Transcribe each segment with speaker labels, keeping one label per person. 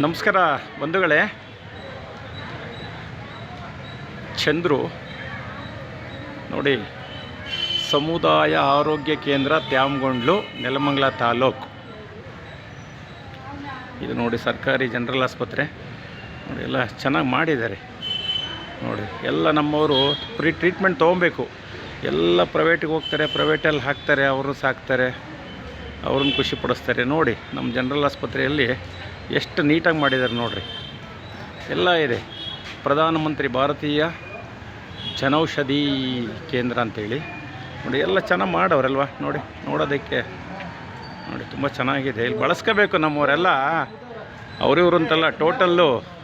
Speaker 1: ನಮಸ್ಕಾರ ಬಂಧುಗಳೇ. ಚಂದ್ರು, ನೋಡಿ, ಸಮುದಾಯ ಆರೋಗ್ಯ ಕೇಂದ್ರ ತ್ಯಾಮಗೊಂಡ್ಲು, ನೆಲಮಂಗಲ ತಾಲೂಕು. ಇದು ನೋಡಿ ಸರ್ಕಾರಿ ಜನರಲ್ ಆಸ್ಪತ್ರೆ. ನೋಡಿ, ಎಲ್ಲ ಚೆನ್ನಾಗಿ ಮಾಡಿದ್ದಾರೆ. ನೋಡಿ, ಎಲ್ಲ ನಮ್ಮವರು ಪ್ರೀ ಟ್ರೀಟ್ಮೆಂಟ್ ತೊಗೊಬೇಕು. ಎಲ್ಲ ಪ್ರೈವೇಟಿಗೆ ಹೋಗ್ತಾರೆ, ಪ್ರೈವೇಟಲ್ಲಿ ಹಾಕ್ತಾರೆ, ಅವರು ಸಾಕ್ತಾರೆ, ಅವ್ರನ್ನ ಖುಷಿಪಡಿಸ್ತಾರೆ ನೋಡಿ, ನಮ್ಮ ಜನರಲ್ ಆಸ್ಪತ್ರೆಯಲ್ಲಿ ಎಷ್ಟು ನೀಟಾಗಿ ಮಾಡಿದ್ದಾರೆ ನೋಡಿರಿ. ಎಲ್ಲ ಇದೆ. ಪ್ರಧಾನಮಂತ್ರಿ ಭಾರತೀಯ ಜನೌಷಧಿ ಕೇಂದ್ರ ಅಂತೇಳಿ. ನೋಡಿ, ಎಲ್ಲ ಚೆನ್ನಾಗಿ ಮಾಡೋರಲ್ವ ನೋಡಿ, ನೋಡೋದಕ್ಕೆ. ನೋಡಿ, ತುಂಬ ಚೆನ್ನಾಗಿದೆ. ಇಲ್ಲಿ ಬಳಸ್ಕೋಬೇಕು ನಮ್ಮವರೆಲ್ಲ. ಅವರಿವರು ಅಂತೆಲ್ಲ, ಟೋಟಲ್ಲು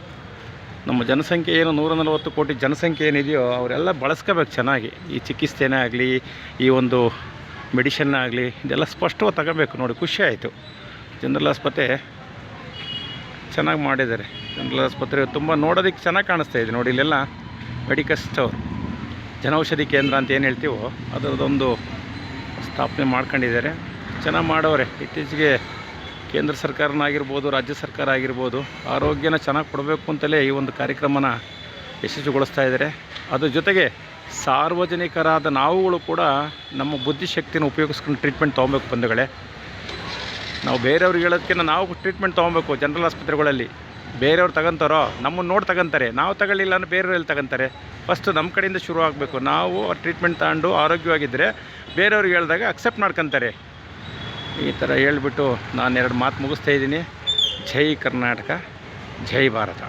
Speaker 1: ನಮ್ಮ ಜನಸಂಖ್ಯೆ ಏನು ನೂರ ನಲವತ್ತು ಕೋಟಿ ಜನಸಂಖ್ಯೆ ಏನಿದೆಯೋ ಅವರೆಲ್ಲ ಬಳಸ್ಕೋಬೇಕು ಚೆನ್ನಾಗಿ. ಈ ಚಿಕಿತ್ಸೆನೇ ಆಗಲಿ, ಈ ಒಂದು ಮೆಡಿಷನ್ ಆಗಲಿ, ಇದೆಲ್ಲ ಸ್ಪಷ್ಟವಾಗಿ ತಗೋಬೇಕು ನೋಡಿ, ಖುಷಿ ಆಯಿತು. ಜನರಲ್ ಆಸ್ಪತ್ರೆ ಚೆನ್ನಾಗಿ ಮಾಡಿದ್ದಾರೆ. ಜನರಲ್ ಆಸ್ಪತ್ರೆ ತುಂಬ ನೋಡೋದಕ್ಕೆ ಚೆನ್ನಾಗಿ ಕಾಣಿಸ್ತಾ ಇದೆ. ನೋಡಿ, ಇಲ್ಲೆಲ್ಲ ಮೆಡಿಕಲ್ ಸ್ಟೋರ್, ಜನೌಷಧಿ ಕೇಂದ್ರ ಅಂತ ಏನು ಹೇಳ್ತೀವೋ ಅದರದೊಂದು ಸ್ಥಾಪನೆ ಮಾಡ್ಕೊಂಡಿದ್ದಾರೆ. ಚೆನ್ನಾಗಿ ಮಾಡೋರೆ ಇತ್ತೀಚೆಗೆ ಕೇಂದ್ರ ಸರ್ಕಾರನಾಗಿರ್ಬೋದು, ರಾಜ್ಯ ಸರ್ಕಾರ ಆಗಿರ್ಬೋದು, ಆರೋಗ್ಯನ ಚೆನ್ನಾಗಿ ಕೊಡಬೇಕು ಅಂತಲೇ ಈ ಒಂದು ಕಾರ್ಯಕ್ರಮನ ಯಶಸ್ವಿಗೊಳಿಸ್ತಾ ಇದ್ದಾರೆ. ಅದ್ರ ಜೊತೆಗೆ ಸಾರ್ವಜನಿಕರಾದ ನಾವುಗಳು ಕೂಡ ನಮ್ಮ ಬುದ್ಧಿಶಕ್ತಿನ ಉಪಯೋಗಿಸ್ಕೊಂಡು ಟ್ರೀಟ್ಮೆಂಟ್ ತೊಗೊಬೇಕು ಬಂಧುಗಳೇ. ನಾವು ಬೇರೆಯವ್ರಿಗೆ ಹೇಳೋದಕ್ಕಿಂತ ನಾವು ಟ್ರೀಟ್ಮೆಂಟ್ ತೊಗೊಬೇಕು ಜನರಲ್ ಆಸ್ಪತ್ರೆಗಳಲ್ಲಿ. ಬೇರೆಯವ್ರು ತಗೊಂತಾರೋ, ನಮ್ಮನ್ನು ನೋಡಿ ತಗೊಂತಾರೆ. ನಾವು ತಗೊಳ್ಳಿಲ್ಲ ಅಂದ್ರೆ ಬೇರೆಯವ್ರಲ್ಲಿ ತಗೊಂತಾರೆ? ಫಸ್ಟು ನಮ್ಮ ಕಡೆಯಿಂದ ಶುರು ಆಗಬೇಕು. ನಾವು ಟ್ರೀಟ್ಮೆಂಟ್ ತಗೊಂಡು ಆರೋಗ್ಯವಾಗಿದ್ದರೆ ಬೇರೆಯವ್ರಿಗೆ ಹೇಳಿದಾಗ ಅಕ್ಸೆಪ್ಟ್ ಮಾಡ್ಕೊತಾರೆ. ಈ ಥರ ಹೇಳ್ಬಿಟ್ಟು ನಾನು ಎರಡು ಮಾತು ಮುಗಿಸ್ತಾ ಇದ್ದೀನಿ. ಜೈ ಕರ್ನಾಟಕ, ಜೈ ಭಾರತ.